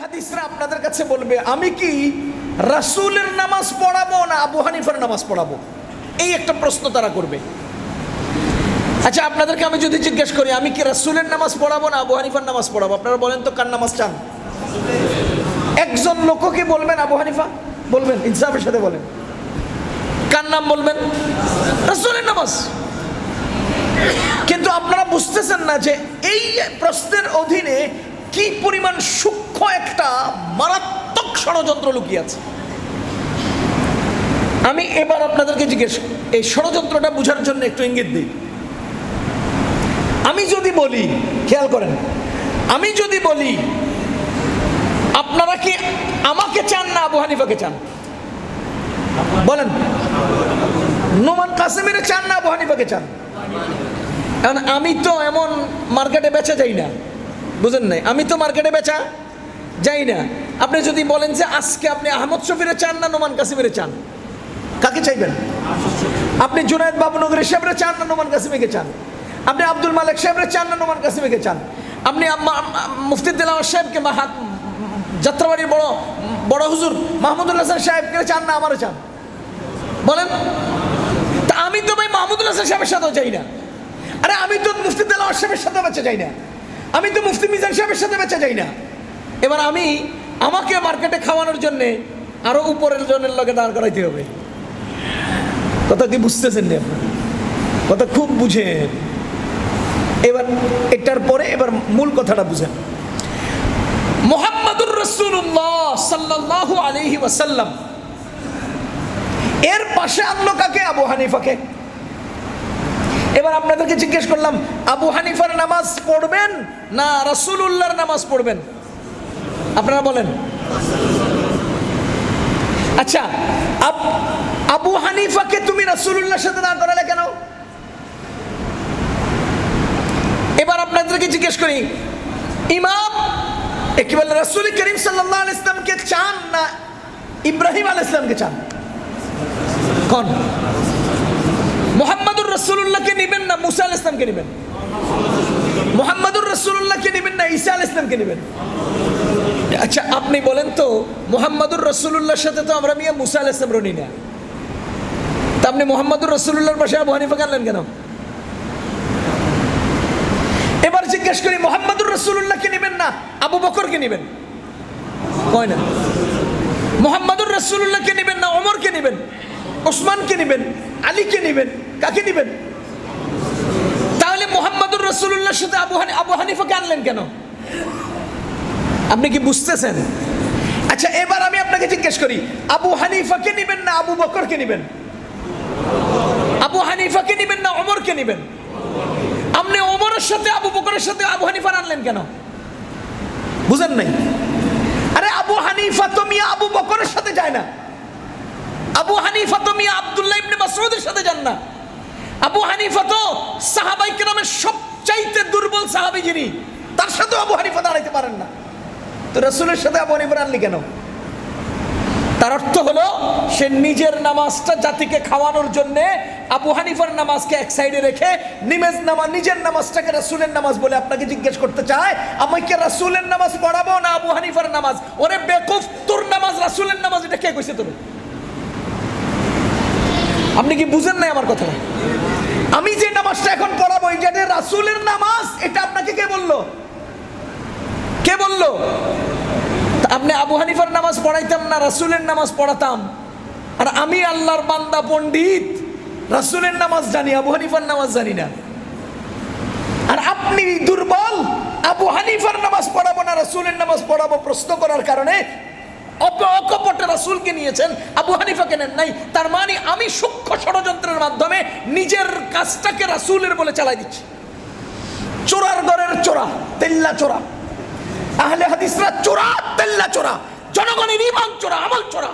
হাদিসরা আপনাদের কাছে বলবে, আমি কি রাসূলের নামাজ পড়াবো না আবু হানিফার নামাজ পড়াবো? এই একটা প্রশ্ন তারা করবে। আচ্ছা আপনাদেরকে আমি যদি জিজ্ঞেস করি, আমি কি রাসূলের নামাজ পড়াবো না আবু হানিফার নামাজ পড়াবো? আপনারা বলেন তো কার নামাজ চান? একজন লোককে বলবেন আবু হানিফা? বলবেন, ইনসাফের সাথে বলেন। কার নাম বলবেন? রাসূলের নামাজ। কিন্তু আপনারা বুঝতেছেন না যে এই প্রশ্নের অধীনে কি পরিমাণ সূক্ষ্ম একটা মারাত্মক ষড়যন্ত্র লুকিয়ে আছে? আমি এবার আপনাদেরকে জিজ্ঞেস এই ষড়যন্ত্রটা বোঝার জন্য একটু ইঙ্গিত দিই। আমি যদি বলি, খেয়াল করেন, আমি যদি বলি, আপনারা কি আমাকে চান না আবু হানিফাকে চান? বলেন, নোমান কাসেমের চান না আবু হানিফাকে চান? কারণ আমি তো এমন মার্কেটে বেচা যাই না। বুঝেন নাই? আমি তো মার্কেটে বেচা যাই না। আপনি যদি বলেন যে আজকে আপনি আহমদ শফিরে চান না নোমান কাসিমের চান? কাকে চাইবেন? আপনি জুনায়দ বাবুনগরের সাহেবরে চান না নোমান কাসিমিকে চান? আপনি আব্দুল মালিক সাহেবরে চান না নোমান কাসিমিকে চান? আপনি মুফতি দিলাওয়ার সাহেবকে বা হাত যাত্রাবাড়ির বড় বড় হুজুর মাহমুদুল হাসান সাহেবকে চান না আমারও চান? বলেন। তা আমি তো ভাই মাহমুদুল হাসান সাহেবের সাথেও চাই না। আরে আমি তো মুফতি দেলাওয়ার সাহেবের সাথে বেঁচে চাই না। আমি তো মুফতি মিজান সাহেবের সাথে বেঁচে যাই না। এবার আমি আমাকে মার্কেটে খাওয়ানোর জন্যে আরও উপরের জনের লোকে দাঁড় করাইতে হবে। কথা কি বুঝতেছেন নি কথা খুব বুঝেন। এবার এটার পরে এবার মূল কথাটা বুঝেন। মোহাম্মদুর রসুল্লাহ সাল্লাল্লাহু আলাইহি ওয়াসাল্লাম, এর পাশে আনলো কাকে? আবু হানিফাকে। এবার আপনাদেরকে জিজ্ঞেস করলাম, আবু হানিফার নামাজ পড়বেন না রাসূলুল্লাহর নামাজ পড়বেন? আপনারা বলেন। আচ্ছা আবু হানিফাকে তুমি রাসূলুল্লাহর সাথে না করালে কেন? এবার আপনাদেরকে জিজ্ঞেস করি, ইমাম এ কি বলে রাসূল করিম আলাইহি ইসলামকে চান না ইব্রাহিম আলাইহিস ইসলামকে চান? কোন? রসুল্লাহকে নেবেন না, মুসা আল ইসলামকে নেবেন? মোহাম্মদুর রসুল্লাহকে নেবেন না, ঈসা আল ইসলামকে নেবেন? আচ্ছা আপনি বলেন তো, মোহাম্মদুর রসুল্লাহর সাথে তো আমরা মিয়া মুসা আল ইসলাম রনি না। তা আপনি মোহাম্মদুর রসুল্লাহর পাশে আবু হানিফাকে আনলেন কেন? এবার জিজ্ঞেস করি, মোহাম্মদুর রসুল্লাহকে নেবেন না, আবু বকরকে নেবেন? কয় না। মোহাম্মদুর রসুল্লাহকে নেবেন না, ওমরকে নেবেন, ওসমানকে নেবেন, আলীকে নেবেন কাকে নেবেন তাহলে মোহাম্মদুর রসুল্লাহর সাথে আবু হানি, আবু হানিফাকে আনলেন কেন? আপনি কি বুঝতেছেন? আচ্ছা এবার আমি আপনাকে জিজ্ঞেস করি, আবু হানিফাকে নেবেন না আবু বকরকে নেবেন? আবু হানিফাকে নেবেন না ওমরকে নেবেন? আপনি অমরের সাথে, আবু বকরের সাথে আবু হানিফার আনলেন কেন? বুঝেন নাই? আরে আবু হানিফা তো মিয়া আবু বকরের সাথে যায় না। আবু হানিফা তো মিয়া আব্দুল্লাহ ইবনে মাসউদের সাথে যান না। আবু হানিফা তো সাহাবাই কেরামের সবচাইতে দুর্বল সাহাবী যিনি, তার সাথে আবু হানিফা দাঁড়াইতে পারেন না। তো রসুলের সাথে আবু হানিফা আনলি কেন? তার অর্থ হলো, সে নিজের নামাজটা জাতিকে খাওয়ানোর জন্য আবু হানিফার নামাজকে এক সাইডে রেখে নিমেজ নামাজ, নিজের নামাজটাকে রাসূলের নামাজ বলে আপনাকে জিজ্ঞেস করতে চায় আমাকে রাসূলের নামাজ পড়াবো না আবু হানিফার নামাজ? ওরে বেকুফ, তোর নামাজ রাসূলের নামাজ, এটা কে কইছে তোর? আপনি কি বুঝেন নাই আমার কথা আমি যে নামাজটা এখন পড়াবো যে রাসূলের নামাজ, এটা আপনাকে কে বলল? কে বলল? আপনি আবু হানিফার নামাজ পড়াইতাম না, রাসূলের নামাজ পড়াতাম। আর আমি আল্লাহর বান্দা, পণ্ডিত, রাসূলের নামাজ জানি, আবু হানিফার নামাজ জানি না। আর আপনি দুর্বল, আবু হানিফার নামাজ পড়াবো না, রাসূলের নামাজ পড়াবো প্রশ্ন করার কারণে অকপটে রাসূলকে নিয়েছেন, আবু হানিফাকে নেন নাই। তার মানে আমি ষড়যন্ত্রের মাধ্যমে নিজের কাজটাকে রাসূলের বলে চালাই দিচ্ছে। চোরার দরের চোরা, তেল্লা চোরা। আহলে হাদিসরা চোরা, তেল্লা চোরা। জনগণের ইমান চোরা, আমল চোরা।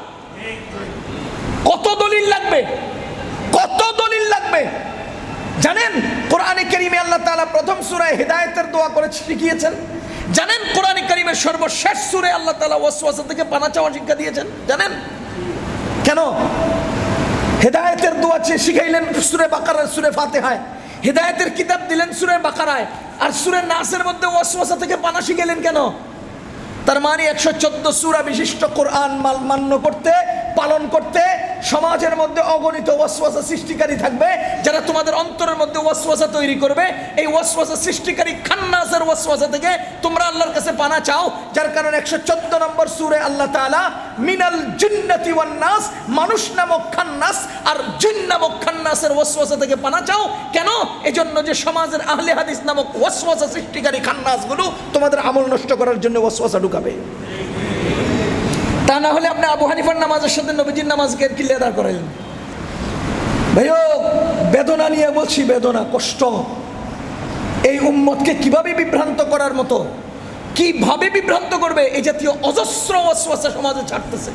কত দলিল লাগবে? কত দলিল লাগবে? জানেন, কোরআনে কারিমে আল্লাহ তালা প্রথম সূরায় হেদায়েতের দোয়া করে শিখিয়েছেন। জানেন, কোরআনে কারিমের সর্বশেষ সুরে আল্লাহ তাআলা ওয়াসওয়াসা থেকে পানা চাওয়া শিক্ষা দিয়েছেন? জানেন? কেন? হেদায়েতের দোয়া চেয়ে শিখাইলেন সূরে সুরে ফাতে হয় হেদায়তের কিতাব দিলেন সুরে বাকারায়। আর সুরে নাসের মধ্যে ওয়াসওয়াসা থেকে পানা শিখাইলেন কেন? তার মানে একশো চোদ্দ সুরা বিশিষ্ট কোরআন মান্য করতে পালন করতে সমাজের মধ্যে অগণিত ওয়াসওয়াসা সৃষ্টিকারী থাকবে, যারা তোমাদের অন্তরের মধ্যে ওয়াসওয়াসা তৈরি করবে, এই ওয়াসওয়াসা সৃষ্টিকারী খান্নাসের ওয়াসওয়াসা থেকে তোমরা আল্লাহর কাছে পানা চাও, যার কারণে একশো চোদ্দ নম্বর সুরে আল্লাহ তাআলা, মিনাল জিন্নাতি ওয়ান নাস, মানুষ নামক খান্নাস আর জিন নামক খান্নাসের ওয়াসওয়াসা থেকে পানা চাও। কেন? এজন্য যে সমাজের আহলে হাদিস নামক ওয়াসওয়াসা সৃষ্টিকারী খান্নাসগুলো তোমাদের আমল নষ্ট করার জন্য ওয়াসওয়াসা ঢুকাবে। তা না হলে আপনি আবু হানিফার নামাজের সাথে নবীজির নামাজকে কি লেদার করাইলেন ভাইও বেদনা নিয়ে বলছি বেদনা, কষ্ট। এই উম্মতকে কীভাবে বিভ্রান্ত করার মতো? কীভাবে বিভ্রান্ত করবে? এই জাতীয় অজস্র ওয়াসওয়াসা সমাজে ছাড়তেছে।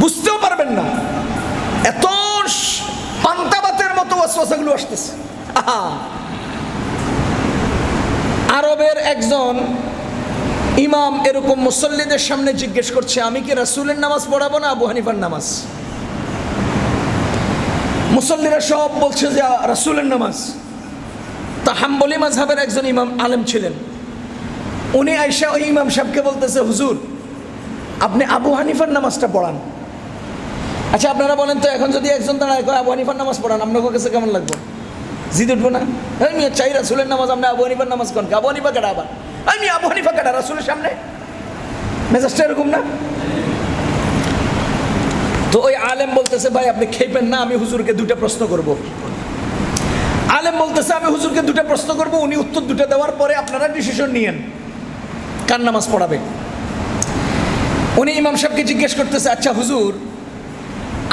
বুঝতেও পারবেন না। এত পান্তাবাতের মতো ওয়াসওয়াসাগুলো আসতেছে। আহা। আরবের একজন ইমাম এরকম মুসল্লিদের সামনে জিজ্ঞেস করছে, আমি কি রাসূলের নামাজ পড়াবো না আবু হানিফার নামাজ? মুসল্লিরা সব বলছে যে রাসূলের নামাজ। তা হাম্বলি মাঝহাবের একজন ইমাম আলেম ছিলেন। উনি আইসা ওই ইমাম সাহেবকে বলতেছে, হুজুর, আপনি আবু হানিফার নামাজটা পড়ান। আচ্ছা আপনারা বলেন তো, এখন যদি একজন দাঁড়ায় কয়, আবু হানিফার নামাজ পড়ান, আপনার কাছে কেমন লাগবে? জিদ উঠবো না? হ্যাঁ চাই রাসুলের নামাজ, আপনি আবু হানিফার নামাজ কন আবু হানিফা কাটা আবার? আমি আবু হানিফা কাটা রাসুলের সামনে? মেজাজটা এরকম না? তো ওই আলেম বলতেছে, ভাই, আপনি খেপেন না, আমি হুজুরকে দুটো প্রশ্ন করব। আলেম বলতেছে, আমি হুজুরকে দুটো প্রশ্ন করব, উনি উত্তর দুটো দেওয়ার পরে আপনারা ডিসিশন নিয়েন। কার নামাজ পড়াবে? উনি ইমাম সাহেবকে জিজ্ঞেস করতেছে আচ্ছা হুজুর,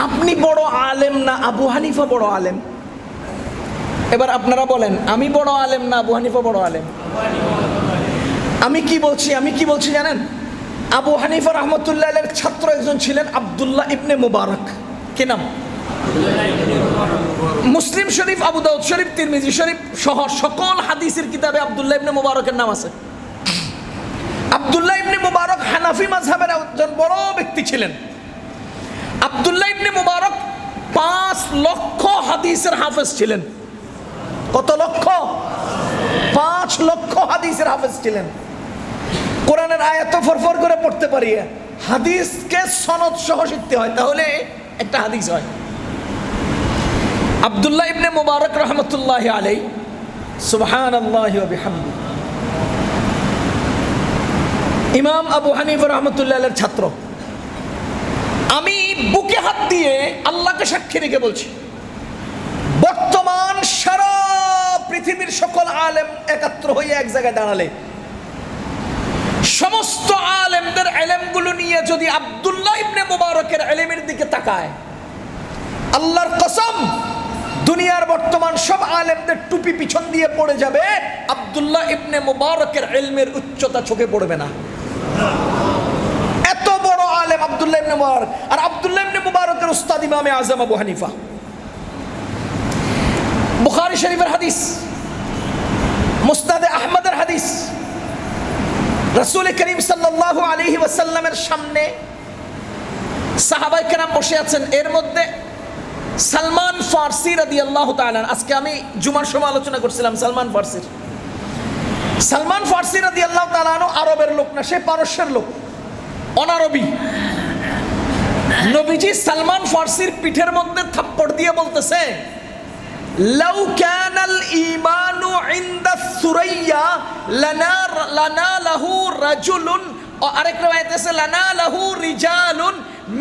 আপনি বড় আলেম না আবু হানিফা বড় আলেম? এবার আপনারা বলেন, আমি বড় আলেম না আবু হানিফা বড় আলেম? আমি কি বলছি, আমি কি বলছি জানেন? আবু হানিফা রহমতুল্লাহ ছাত্র একজন ছিলেন আব্দুল্লাহ ইবনে মুবারক। কি নাম? মুসলিম শরীফ, আবু দাউদ শরীফ, তিরমিজি শরীফ সহ সকল হাদিসের কিতাবে আব্দুল্লাহ ইবনে মুবারকের নাম আছে। আব্দুল্লাহ ইবনে মুবারক হানাফি মাযহাবের একজন বড় ব্যক্তি ছিলেন। আব্দুল্লাহ ইবনে মুবারক পাঁচ লক্ষ হাদিসের হাফেজ ছিলেন। কত লক্ষ? পাঁচ লক্ষ হাদিসের হাফেজ ছিলেন। কোরআনের আয়াত ফরফর করে পড়তে পারি। হাদিসকে সনদ সহ শিখতে হয়, তাহলে একটা হাদিস হয়। আব্দুল্লাহ ইবনে মুবারক রহমতুল্লাহ আলাই সুবহান আল্লাহ ইমাম আবু হানিফ রহমতুল্লাহ ছাত্র। আমি বুকে হাত দিয়ে আল্লাহকে সাক্ষী রেখে বলছি, বর্তমান সারা পৃথিবীর সকল আলেম একাত্র হয়ে এক জায়গায় দাঁড়ালে সমস্ত আলেমদের এলেমগুলো নিয়ে যদি আব্দুল্লাহ ইবনে মুবারকের এলেমের দিকে তাকায়, আল্লাহর কসম, দুনিয়ার বর্তমান সব আলেমদের টুপি পিছন দিয়ে পড়ে যাবে, আব্দুল্লাহ ইবনে মুবারকের এলমের উচ্চতা চোখে পড়বে না। এত বড় আলেম আবদুল্লাহ ইবনে মুবারক, আর আব্দুল্লাহ ইবনে মুবারকের উস্তাদ ইমামে আজম আবু হানিফা। বুখারী শরীফের হাদিস মুস্তাদে আহমদের হাদিস রসুল করিম সাল্লাল্লাহু আলাইহি ওয়াসাল্লামের সামনে সাহাবাই কেরাম বসে আছেন। এর মধ্যে সালমান ফার্সি রাদি আল্লাহ তালান আজকে আমি জুমার সময় আলোচনা করছিলাম সালমান ফার্সির। সালমান ফার্সি রাদি আল্লাহ তালানো আরবের লোক না, সে পারস্যের লোক। অনারবি। নবীজি সালমান ফার্সির পিঠের মধ্যে থাপ্পড় দিয়ে বলতেছে লাউ কানাল ঈমানু ইনদা সুরাইয়া লানা লানা লাহু রাজুলুন আরেক রায়াত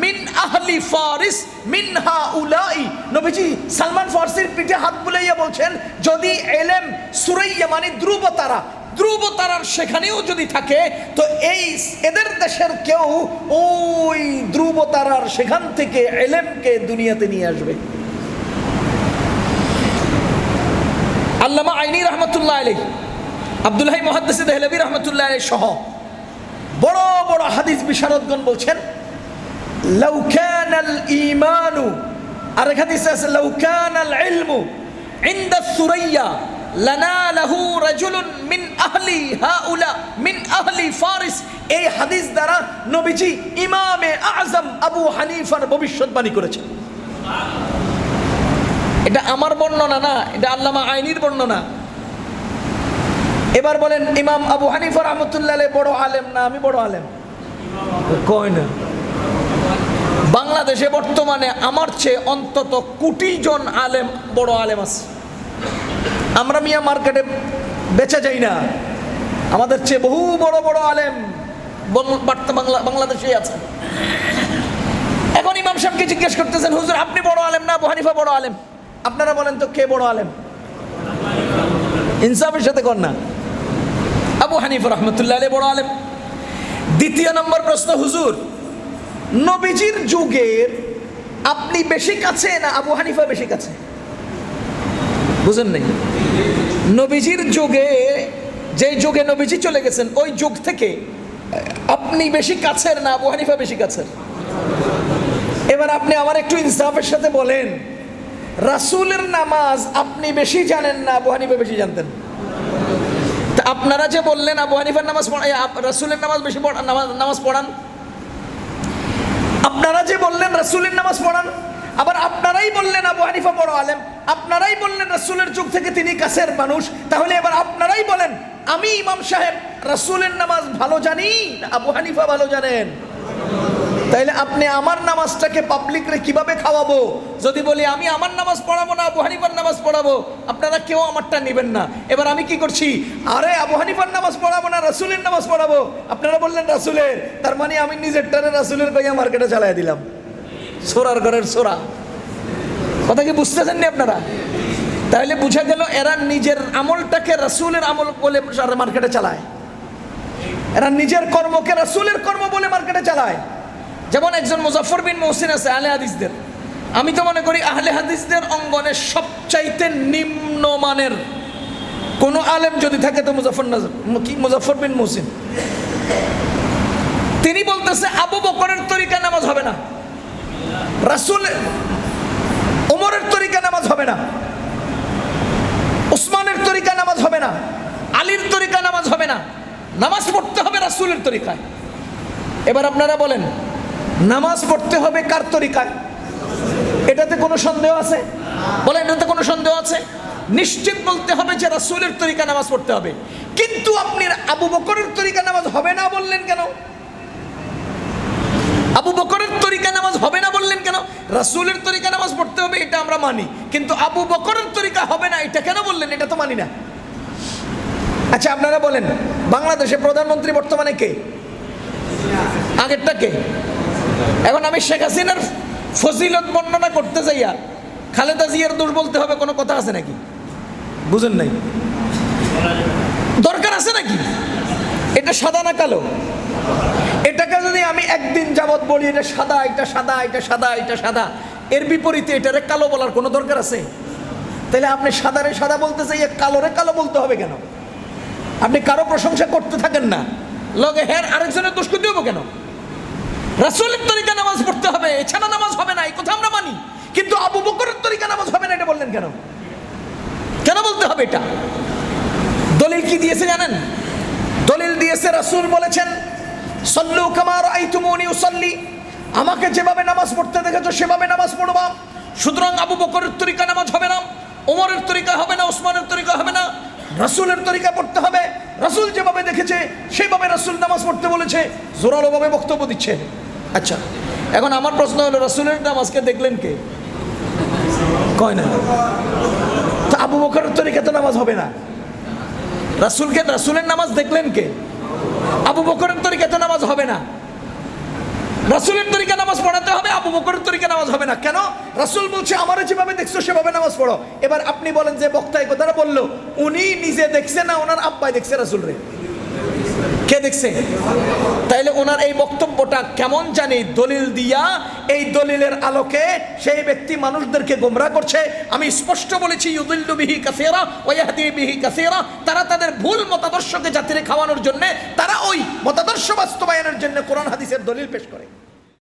মিন আহলি ফারিস মিন হাউলাই। নবীজি সালমান ফার্সির পিঠে হাত বুলাইয়া বলছেন, যদি এলেম সুরাইয়া মানে ধ্রুব তারা ধ্রুব তারার সেখানেও যদি থাকে, তো এই এদের দেশের কেউ ওই ধ্রুব তারার সেখান থেকে এলেমকে দুনিয়াতে নিয়ে আসবে। আল্লামা আইনি রহমতুল্লাহ আলী আব্দুল্লাহ মহাদ্দেসি দেহলবী রহমতুল্লাহ আলী সহ বড় বড় হাদিস বিশারদগণ বলছেন লৌকান আল ইমানু আরেক হাদিস আছে লৌকান আল ইলমু ইন্দা সুরাইয়া লানালাহু রাজুলুন মিন আহলি হাউলা মিন আহলি ফারিস এই হাদিস দ্বারা নবীজি ইমামে আজম আবু হানিফার ভবিষ্যৎবাণী করেছেন। এটা আমার বর্ণনা না এটা আল্লামা আইনির বর্ণনা। এবার বলেন ইমাম আবু হানিফা রহমতুল্লাহ বড় আলেম না আমি বড় আলেম? কয় না। বাংলাদেশে বর্তমানে আমার চেয়ে অন্তত কোটি জন আলেম বড় আলেম আছে। আমরা মিয়া মার্কেটে বেচা যাই না। আমাদের চেয়ে বহু বড় বড় আলেম বাংলা বাংলাদেশেই আছে। এখন ইমাম সাহেবকে জিজ্ঞেস করতেছেন হুজুর আপনি বড় আলেম না আবু হানিফা বড় আলেম? আপনারা বলেন তো কে বড় আলেম? ইনসাফের সাথে কর না। আবু হানিফা রহমতুল্লাহ আলী বড় আলেম। দ্বিতীয় নম্বর প্রশ্ন, হুজুর, নবীজির যুগের আপনি বেশি কাছে না আবু হানিফা বেশি কাছে? বুঝেন নাই? নবীজির যুগে, যে যুগে নবীজি চলে গেছেন, ওই যুগ থেকে আপনি বেশি কাছের না আবু হানিফা বেশি কাছের? এবার আপনি আমার একটু ইনসাফের সাথে বলেন। রাসূলের নামাজ আপনি বেশি জানেন না, আবু হানিফা বেশি জানতেন। আপনারা যে বললেন আবু হানিফার নামাজ রাসূলের নামাজ বেশি নামাজ পড়ান। আপনারা যে বললেন রাসূলের নামাজ পড়ান, আবার আপনারাই বললেন আবু হানিফা বড় আলেম, আপনারাই বললেন রাসূলের যুগ থেকে তিনি কাছের মানুষ, তাহলে এবার আপনারাই বলেন, আমি ইমাম সাহেব, রাসূলের নামাজ ভালো জানি আবু হানিফা ভালো জানেন? তাইলে আপনি আমার নামাজটাকে পাবলিকরে কীভাবে খাওয়াবো? যদি বলি, আমি আমার নামাজ পড়াবো না, আবু হানিফার নামাজ পড়াবো? আপনারা কেউ আমারটা নেবেন না। এবার আমি কি করছি? আরে, আবু হানিফার নামাজ পড়াবো না, রাসুলের নামাজ পড়াবো? আপনারা বললেন, রাসুলের। তার মানে আমি নিজের টানে রাসুলের কইয়া মার্কেটে চালাই দিলাম। সোরার ঘরের সোরা। কথা কি বুঝতেছেন নি আপনারা? তাহলে বুঝা গেল, এরা নিজের আমলটাকে রাসুলের আমল বলে মার্কেটে চালায়। এরা নিজের কর্মকে রাসুলের কর্ম বলে মার্কেটে চালায়। যেমন একজন মুজাফর বিন মহসিন আছে আহলে হাদিসদের। আমি তো মনে করি আহলে হাদিসদের অঙ্গনে সবচাইতে নিম্নমানের। কোনো আলেম যদি থাকে তো মুজাফর কি মুজাফর বিন মহসিন। তিনি বলতেছে, আবু বকরের তরিকা নামাজ হবে না। রাসুল ওমরের তরিকা নামাজ হবে না। উসমানের তরিকা নামাজ হবে না। আলীর তরিকা নামাজ হবে না। নামাজ পড়তে হবে রাসুলের তরিকায়। এবার আপনারা বলেন নামাজ পড়তে হবে কার তরিকায়? এটাতে কোনো সন্দেহ আছে? বলেন, এটাতে কোনো সন্দেহ আছে? নিশ্চিত বলতে হবে যে রাসুলের তরিকা নামাজ পড়তে হবে। কিন্তু আপনি আবু বকরের তরিকা নামাজ হবে না বললেন কেন? আবু বকরের তরিকা নামাজ হবে না বললেন কেন? রাসুলের তরিকা নামাজ পড়তে হবে, এটা আমরা মানি। কিন্তু আবু বকরের তরিকা হবে না, এটা কেন বললেন? এটা তো মানি না। আচ্ছা আপনারা বলেন, বাংলাদেশে প্রধানমন্ত্রী বর্তমানে কে? আগেরটা কে? এখন আমি শেখ হাসিনার ফজিলত বর্ণনা করতে যাইয়া খালেদা জিয়ার দোষ বলতে হবে, কোনো কথা আছে নাকি? বুঝেন নাই? দরকার আছে নাকি? এটা সাদা না কালো? এটাকে যদি আমি একদিন যাবৎ বলি, এটা সাদা এটা সাদা এটা সাদা এটা সাদা, এর বিপরীতে এটারে কালো বলার কোনো দরকার আছে? তাহলে আপনি সাদারে সাদা বলতে চাই কালোরে কালো বলতে হবে কেন? আপনি কারও প্রশংসা করতে থাকেন না। লগে হ্যাঁ আরেকজনের দোষ করতে কেন? রাসুলের তরিকা নামাজ পড়তে হবে, এছাড়া নামাজ হবে না, এই কথা আমরা মানি। কিন্তু আবু বকরের তরিকা নামাজ হবে না, এটা বললেন কেন? কেন বলতে হবে এটা? দলিল কি দিয়েছে জানেন? দলিল দিয়েছে রাসূল বলেছেন, সল্লু কামার আইতুমুনি উসাল্লি। আমাকে যেভাবে নামাজ পড়তে দেখেছ, সেভাবে নামাজ পড়বা। সুতরাং আবু বকরের তরিকা নামাজ হবে না, ওমরের তরিকা হবে না, ওসমানের তরিকা হবে না, রাসূলের তরিকা পড়তে হবে। রাসূল যেভাবে দেখেছে, সেভাবে রাসূল নামাজ পড়তে বলেছে। জোরালোভাবে বক্তব্য দিচ্ছে। আচ্ছা এখন আমার প্রশ্ন হলো, রাসূলের নামাজকে দেখলেন কে? কয় না? তো আবু বকরের তরিকা তো নামাজ হবে না। রাসুলকে, রাসুলের নামাজ দেখলেন কে? আবু বকরের তরিকা তো নামাজ হবে না। রাসুলের তরিকা নামাজ পড়াতে হবে, আবু বকরের তরিকা নামাজ হবে না। কেন? রাসুল বলছে, আমার যেভাবে দেখছ, সেভাবে নামাজ পড়ো। এবার আপনি বলেন যে বক্তা এই কথাটা বলল, উনি নিজে দেখছে না, ওনার আব্বাই দেখছে রাসূল রে কে দেখছে? তাইলে ওনার এই বক্তব্যটা কেমন জানি দলিল দিয়া এই দলিলের আলোকে সেই ব্যক্তি মানুষদেরকে গোমরা করছে। আমি স্পষ্ট বলেছি ইউদুল্লুবিহি কাসেরা কাসিরা ওয়াহদি বিহি কাসেরা, তারা তাদের ভুল মতাদর্শকে জাতিরে খাওয়ানোর জন্য তারা ওই মতাদর্শ বাস্তবায়নের জন্য কোরআন হাদিসের দলিল পেশ করে।